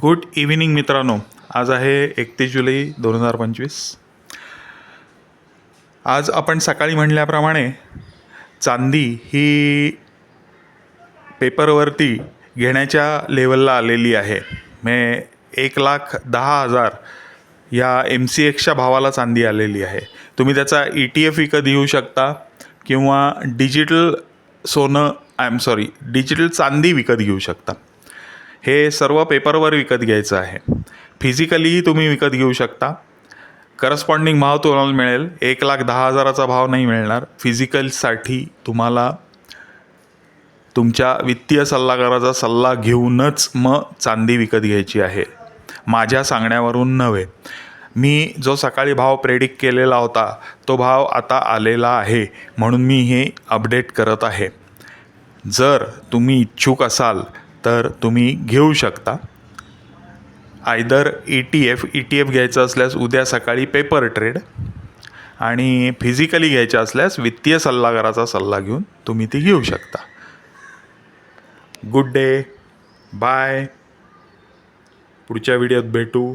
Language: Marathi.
गुड इव्हिनिंग मित्रांनो. आज आहे एकतीस जुलै दोन हजार पंचवीस. आज आपण सकाळी म्हणल्याप्रमाणे चांदी ही पेपरवरती घेण्याच्या लेवलला आलेली आहे. मे एक लाख दहा हजार या एम सी एक्सच्या भावाला चांदी आलेली आहे. तुम्ही त्याचा ई टी एफ विकत घेऊ शकता किंवा डिजिटल सोनं आय एम सॉरी डिजिटल चांदी विकत घेऊ शकता. हे सर्व पेपरवर विकत घ्यायचं आहे. फिजिकलीही तुम्ही विकत घेऊ शकता. करस्पॉन्डिंग भाव तुम्हाला मिळेल. एक लाख दहा हजाराचा भाव नाही मिळणार. फिजिकलसाठी तुम्हाला तुमच्या वित्तीय सल्लागाराचा सल्ला घेऊनच मग चांदी विकत घ्यायची आहे. माझ्या सांगण्यावरून नव्हे. मी जो सकाळी भाव प्रेडिक्ट केलेला होता तो भाव आता आलेला आहे. म्हणून मी हे अपडेट करत आहे. जर तुम्ही इच्छुक असाल तर तुम्ही घेऊ शकता. Either E T F E T F घ्यायचं असल्यास उद्या सकाळी पेपर ट्रेड आणि फिजिकली घ्यायचं असल्यास वित्तीय सल्लागाराचा सल्ला घेऊन तुम्ही ती घेऊ शकता. गुड डे बाय पुढच्या व्हिडिओत भेटू.